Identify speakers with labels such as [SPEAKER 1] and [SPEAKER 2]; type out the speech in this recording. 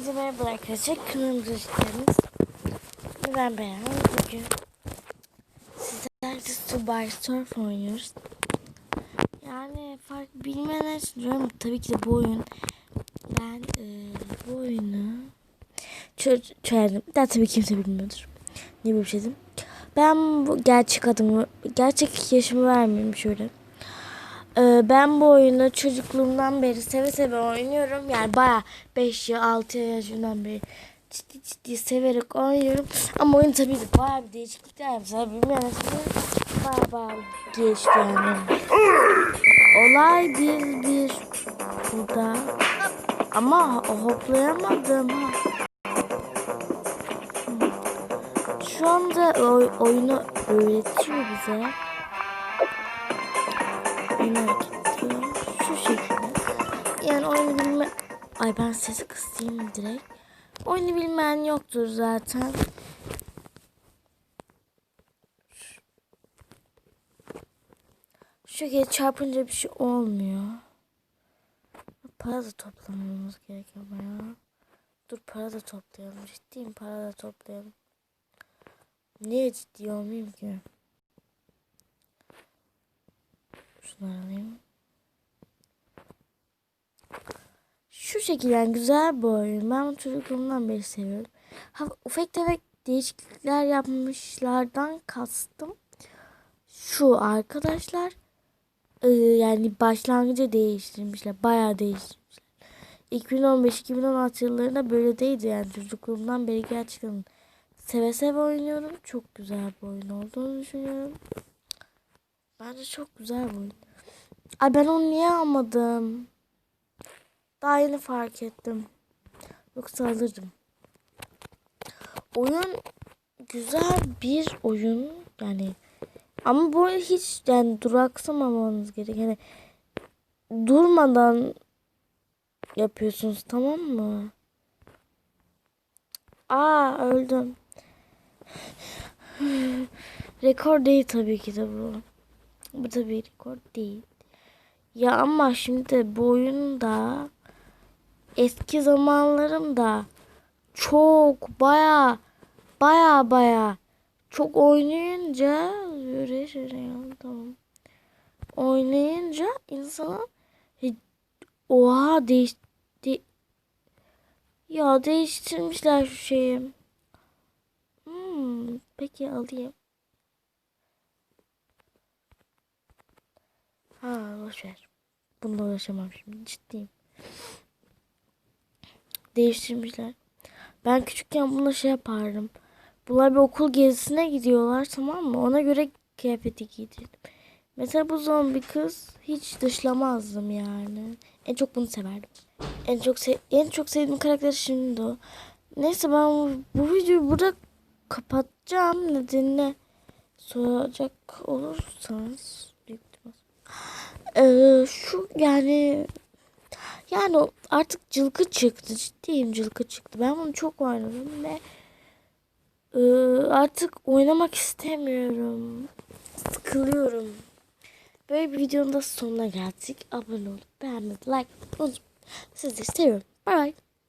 [SPEAKER 1] Hepinize merhaba arkadaşlar. Hoş geldiniz. Ben Beyhan. Bugün sizlerle Subway Surf oynuyoruz. Yani fark bilmeyenler için diyorum. Tabii ki de bu oyun. Ben e, bu oyunu çözdüm. Daha tabii kimse bilmiyordur. Ne bir şey dedim. Ben bu gerçek adımı, gerçek yaşımı vermeyeyim şöyle. Ee, ben bu oyunu çocukluğumdan beri seve seve oynuyorum. Yani baya 5 yıl 6 yaşından beri ciddi ciddi severek oynuyorum. Ama oyun tabii de baya bir değişiklikler yapmışlar. Bilmiyorum. Baya baya geçti yani. Olay bir bir burada. Ama hoplayamadım. Şu anda oy- oyunu öğretiyor bize. Öğretiyor. Şu şekilde. Yani oyunu bilme... Ay ben sesi kısayım direkt. Oyunu bilmeyen yoktur zaten. Şu şekilde çarpınca bir şey olmuyor. Para da toplamamız gerekiyor bayağı. Dur para da toplayalım. Ciddiyim para da toplayalım. Niye ciddi olmayayım ki? Şunları alayım. Şu şekilde güzel bir oyun. Ben bunu çocukluğumdan beri seviyorum. Ha, ufak tefek değişiklikler yapmışlardan kastım. Şu arkadaşlar e, yani başlangıcı değiştirmişler. Bayağı değiştirmişler. 2015-2016 yıllarında böyle değildi yani çocukluğumdan beri gerçekten seve seve oynuyorum. Çok güzel bir oyun olduğunu düşünüyorum. Bence çok güzel oyun. Ay ben onu niye almadım? Daha yeni fark ettim. Yoksa alırdım. Oyun güzel bir oyun yani ama bu hiç yani duraksamamanız gerek. Yani durmadan yapıyorsunuz tamam mı? Aa öldüm. rekor değil tabii ki de bu. Bu tabii rekor değil. Ya ama şimdi bu oyunda eski zamanlarımda çok baya baya baya çok oynayınca yürü şuraya tamam. Oynayınca insana hiç- oha değişti ya değiştirmişler şu şeyi. Hmm, peki alayım. Ha boş ver. Bununla uğraşamam şimdi ciddiyim. Değiştirmişler. Ben küçükken bununla şey yapardım. Bunlar bir okul gezisine gidiyorlar tamam mı? Ona göre kıyafeti giydirdim. Mesela bu zombi kız hiç dışlamazdım yani. En çok bunu severdim. En çok se en çok sevdiğim karakter şimdi o. Neyse ben bu, bu videoyu burada kapatacağım. Nedenini soracak olursanız. Ee, şu yani yani artık cılkı çıktı. Ciddiyim cılkı çıktı. Ben bunu çok oynadım ve e, artık oynamak istemiyorum. Sıkılıyorum. Böyle bir videonun da sonuna geldik. Abone olup beğenmeyi, like unutmayın. Sizleri seviyorum. Bye bye.